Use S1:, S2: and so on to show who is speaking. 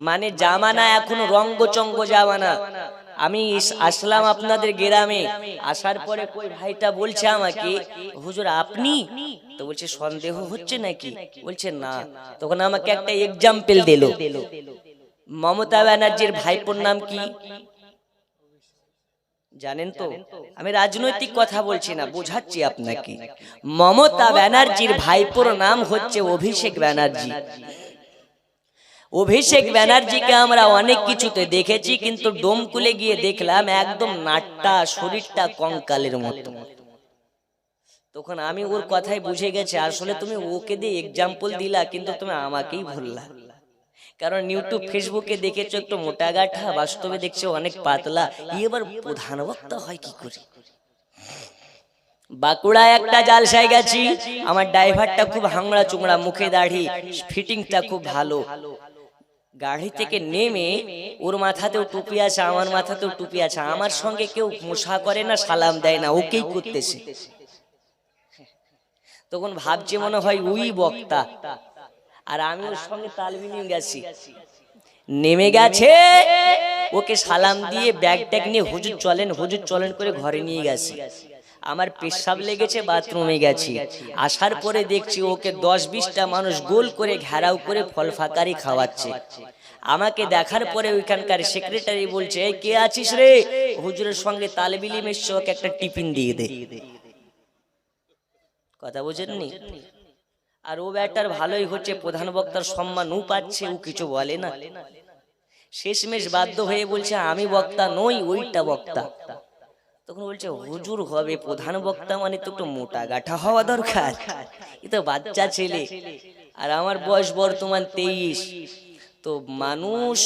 S1: মানে জামানা এখন রঙ্গ চঙ্গ জামানা। আমি আসলাম আপনাদের গ্রামে। আসার পরে কই ভাইটা বলছে আমাকে, হুজুর, আপনি? তো বলছে, সন্দেহ হচ্ছে নাকি? বলছে, না। তখন আমাকে একটা এক্সাম্পল দিল। মমতা ব্যানার্জির ভাইপোর নাম কি? জানেন তো? আমি রাজনৈতিক কথা বলছি না, বোঝাচ্ছি আপনাকে। মমতা ব্যানার্জির ভাইপোর নাম হচ্ছে অভিষেক ব্যানার্জি। অভিষেক ব্যানার্জিকে আমরা অনেক কিছুতে দেখেছি কিন্তু ডোমকুলে গিয়ে দেখলাম একদম নাট্টা শরীরটা কঙ্কালের মতো। তখন আমি ওর কথাই বুঝে গেছি আসলে তুমি ওকে দিয়ে এক্সাম্পল দিলা কিন্তু তুমি আমাকেই ভুললা। কারণ ইউটিউব ফেসবুকে দেখেছ একটু মোটা গাঠা বাস্তবে দেখছ অনেক পাতলা। এবার প্রধান বক্তা হয় কি করে? বাঁকুড়ায় একটা জালসায় গেছি। আমার ড্রাইভারটা খুব হাংড়া চুংড়া মুখে দাড়ি ফিটিংটা খুব ভালো। গাড়ি থেকে নেমে ওর মাথাতেও টুপি আছে আমার মাথাতেও টুপি আছে। আমার সঙ্গে কেউ মোশা করে না সালাম দেয় না ওকেই করতেছে। তখন ভাবছে মনে হয় উই বক্তা। আর আমি ওর সঙ্গে তাল মিলিয়ে গেছি। নেমে গেছে। ওকে সালাম দিয়ে ব্যাগ ট্যাগ নিয়ে হুজুর চলেন হুজুর চলেন করে ঘরে নিয়ে গেছি। আমার পেশাব লেগেছে বাথরুমে গেছি। আসার পরে দেখছি ওকে দশ বিশটা মানুষ গোল করে ঘেরাও করে ফল ফাকারি খাওয়াচ্ছে। আমাকে দেখার পরে ওইখানকার সেক্রেটারি বলছে "এই কে আছিস রে? হুজুরের সঙ্গে তালবিলি মেশছে ওকে একটা টিফিন দিয়ে দে। কথা বোঝেননি? আর ও ব্যাটার ভালোই হচ্ছে প্রধান বক্তার সম্মান ও পাচ্ছে ও কিছু বলে না। শেষমেশ বাধ্য হয়ে বলছে আমি বক্তা নই ওইটা বক্তা। তখন বলছে হুজুর হবে প্রধান বক্তা মানে তো একটু মোটা গাঠা হওয়া দরকার। এ তো বাচ্চা ছেলে। আর আমার বয়স বর্তমান তেইশ। তো মানুষ